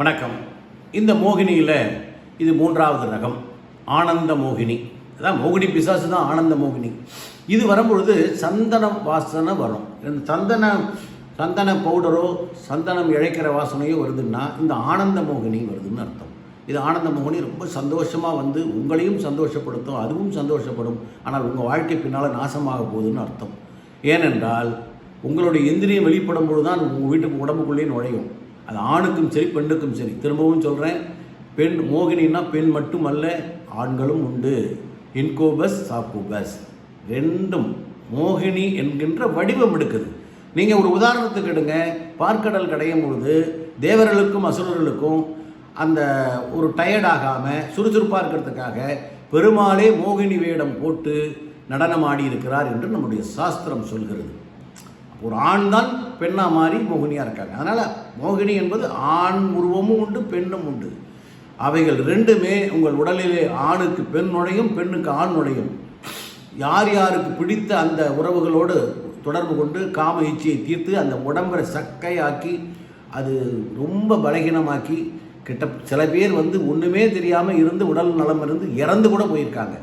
வணக்கம். இந்த மோகினியில் இது மூன்றாவது ரகம் ஆனந்த மோகினி. அதான் மோகினி பிசாசு தான் ஆனந்த மோகினி. இது வரும்பொழுது சந்தன வாசனை வரும். இந்த சந்தன சந்தன பவுடரோ சந்தனம் இழைக்கிற வாசனையோ வருதுன்னா இந்த ஆனந்த மோகினி வருதுன்னு அர்த்தம். இது ஆனந்த மோகினி ரொம்ப சந்தோஷமாக வந்து உங்களையும் சந்தோஷப்படுத்தும் அதுவும் சந்தோஷப்படும். ஆனால் உங்கள் வாழ்க்கை பின்னால் நாசமாக போகுதுன்னு அர்த்தம். ஏனென்றால் உங்களுடைய இந்திரியம் வெளிப்படும் பொழுது தான் உங்கள் வீட்டுக்கு உடம்புக்குள்ளேயே நுழையும். அது ஆணுக்கும் சரி பெண்ணுக்கும் சரி. திரும்பவும் சொல்கிறேன் பெண் மோகினின்னா பெண் மட்டுமல்ல ஆண்களும் உண்டு. இன்கோபஸ் சாக்குபஸ். ரெண்டும் மோகினி என்கின்ற வடிவம் எடுக்குது. நீங்கள் ஒரு உதாரணத்துக்கு எடுங்க. பார்க்கடல் கடையும் பொழுது தேவர்களுக்கும் அசுரர்களுக்கும் அந்த ஒரு டயர்ட் ஆகாமல் சுறுசுறுப்பாக இருக்கிறதுக்காக பெருமாளே மோகினி வேடம் போட்டு நடனமாடி இருக்கிறார் என்று நம்முடைய சாஸ்திரம் சொல்கிறது. ஒரு ஆண் தான் பெண்ணாக மாறி மோகினியாக இருக்காங்க. அதனால் மோகினி என்பது ஆண் உருவமும் உண்டு பெண்ணும் உண்டு. அவைகள் ரெண்டுமே உங்கள் உடலிலே ஆணுக்கு பெண் நுழையும் பெண்ணுக்கு ஆண் நுழையும். யார் யாருக்கு பிடித்த அந்த உறவுகளோடு தொடர்பு கொண்டு காம இச்சையை தீர்த்து அந்த உடம்பை சக்கையாக்கி அது ரொம்ப பலகீனமாக்கி கிட்ட சில பேர் வந்து ஒன்றுமே தெரியாமல் இருந்து உடல் நலம் இருந்து இறந்து கூட போயிருக்காங்க.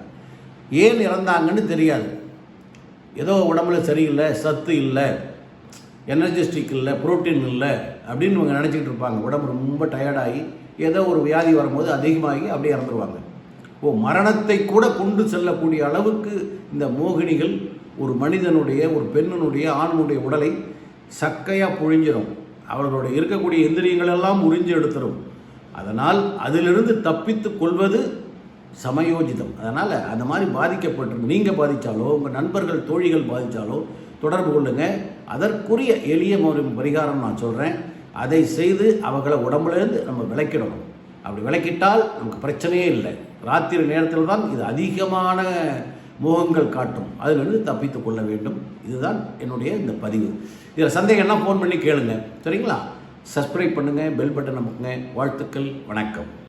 ஏன் இறந்தாங்கன்னு தெரியாது. ஏதோ உடம்புல சரியில்லை சத்து இல்லை எனர்ஜெஸ்டிக் இல்லை புரோட்டீன் இல்லை அப்படின்னு இவங்க நினச்சிக்கிட்டு இருப்பாங்க. உடம்பு ரொம்ப டயர்டாகி ஏதோ ஒரு வியாதி வரும்போது அதிகமாகி அப்படியே இறந்துருவாங்க. ஓ மரணத்தை கூட கொண்டு செல்லக்கூடிய அளவுக்கு இந்த மோகினிகள் ஒரு மனிதனுடைய ஒரு பெண்ணினுடைய ஆணுடைய உடலை சக்கையாக புழிஞ்சிடும் அவர்களுடைய இருக்கக்கூடிய எந்திரியங்களெல்லாம் உறிஞ்சு எடுத்துடும் அதனால் அதிலிருந்து தப்பித்து கொள்வது சமயோஜிதம். அதனால் அந்த மாதிரி பாதிக்கப்பட்டு நீங்கள் பாதித்தாலோ உங்கள் நண்பர்கள் தோழிகள் பாதித்தாலோ தொடர்பு கொள்ளுங்கள் அதற்குரிய எளிய ஒரு பரிகாரம் நான் சொல்கிறேன் அதை செய்து அவங்கள உடம்புலேருந்து நம்ம விளக்கிடணும். அப்படி விளக்கிட்டால் நமக்கு பிரச்சனையே இல்லை. ராத்திரி நேரத்தில் தான் இது அதிகமான முகங்கள் காட்டும். அதிலிருந்து தப்பித்து கொள்ள வேண்டும். இதுதான் என்னுடைய இந்த பதிவு. இதில் சந்தேகம்னா ஃபோன் பண்ணி கேளுங்க. சரிங்களா? சப்ஸ்கிரைப் பண்ணுங்கள் பெல் பட்டன் அமுக்குங்க. வாழ்த்துக்கள் வணக்கம்.